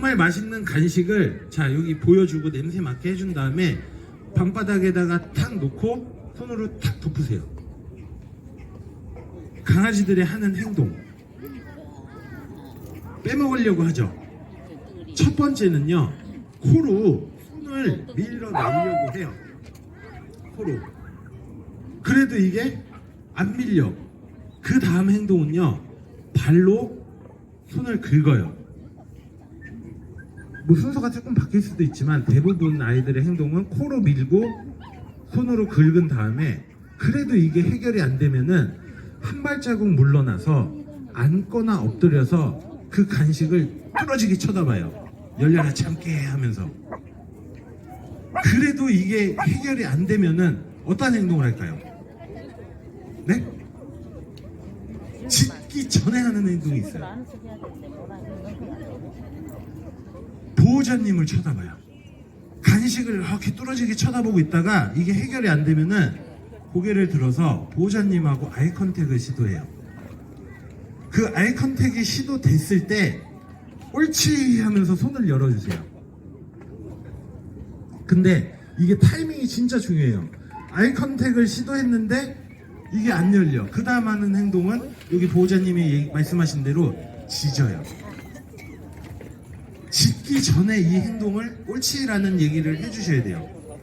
정말 맛있는 간식을 자 여기 보여주고 냄새 맡게 해준 다음에 방바닥에다가 탁 놓고 손으로 탁 덮으세요. 강아지들이 하는 행동 빼먹으려고 하죠. 첫 번째는요 코로 손을 밀려 나오려고 해요. 코로 그래도 이게 안 밀려. 그 다음 행동은요 발로 손을 긁어요. 뭐 순서가 조금 바뀔 수도 있지만 대부분 아이들의 행동은 코로 밀고 손으로 긁은 다음에 그래도 이게 해결이 안 되면은 한 발자국 물러나서 앉거나 엎드려서 그 간식을 뚫어지게 쳐다봐요. 열려라 참게 하면서. 그래도 이게 해결이 안 되면은 어떤 행동을 할까요? 네? 짖기 전에 하는 행동이 있어요. 보호자님을 쳐다봐요. 간식을 이렇게 뚫어지게 쳐다보고 있다가 이게 해결이 안 되면은 고개를 들어서 보호자님하고 아이 컨택을 시도해요. 그 아이 컨택이 시도됐을 때 옳지 하면서 손을 열어주세요. 근데 이게 타이밍이 진짜 중요해요. 아이 컨택을 시도했는데 이게 안 열려. 그 다음 하는 행동은 여기 보호자님이 말씀하신 대로 짖어요. 짖기 전에 이 행동을 옳지라는 얘기를 해주셔야 돼요.